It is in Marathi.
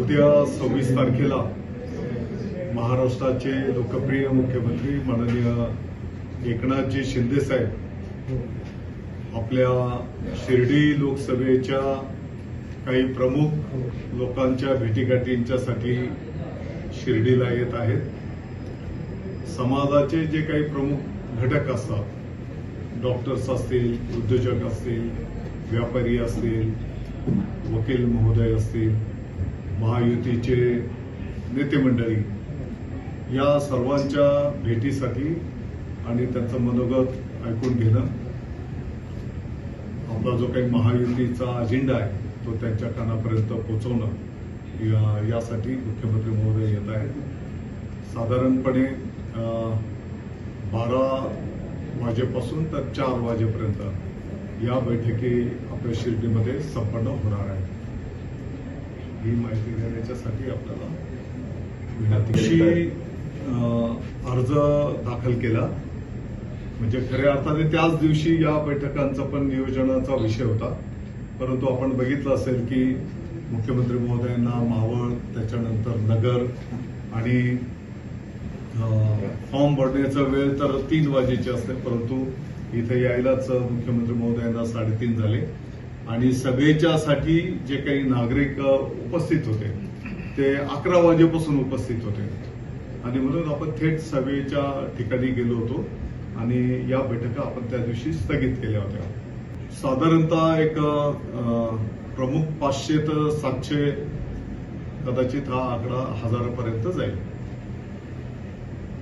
उद्या सव्वीस तारखेला महाराष्ट्राचे लोकप्रिय मुख्यमंत्री माननीय एकनाथजी शिंदे साहेब आपल्या शिर्डी लोकसभेच्या काही प्रमुख लोकांच्या भेटीगाठींच्यासाठी शिर्डीला येत आहेत. समाजाचे जे काही प्रमुख घटक असतात डॉक्टर्स असतील उद्योजक असतील व्यापारी असतील वकील महोदय असतील महायुतीचे नेते मंडळी या सर्वांच्या भेटीसाठी आणि त्यांचं मनोगत ऐकून घेणं आपला जो काही महायुतीचा अजेंडा आहे तो त्यांच्या कानापर्यंत पोचवणं या- यासाठी मुख्यमंत्री महोदय येत आहेत. साधारणपणे अं, बारा वाजेपासून तर चार वाजेपर्यंत या बैठकी आपल्या शिर्डीमध्ये संपन्न होणार आहे ही माहिती देण्याच्यासाठी आपल्याला विनंती अर्ज दाखल केला. म्हणजे खऱ्या अर्थाने त्याच दिवशी या बैठकांचा पण नियोजनाचा विषय होता. परंतु आपण बघितलं असेल की मुख्यमंत्री महोदयांना मावळ त्याच्यानंतर नगर आणि फॉर्म भरण्याचा वेळ तर तीन वाजेची असते. परंतु इथे यायलाच मुख्यमंत्री महोदयांना साडेतीन झाले. आणि सभेच्या साठी जे काही नागरिक उपस्थित होते ते अकरा वाजेपासून उपस्थित होते. आणि म्हणून आपण थेट सभेच्या ठिकाणी गेलो होतो आणि या बैठका आपण त्या दिवशी स्थगित केल्या होत्या. साधारणतः एक प्रमुख पाचशे तर सातशे कदाचित हा आकडा हजारापर्यंत जाईल.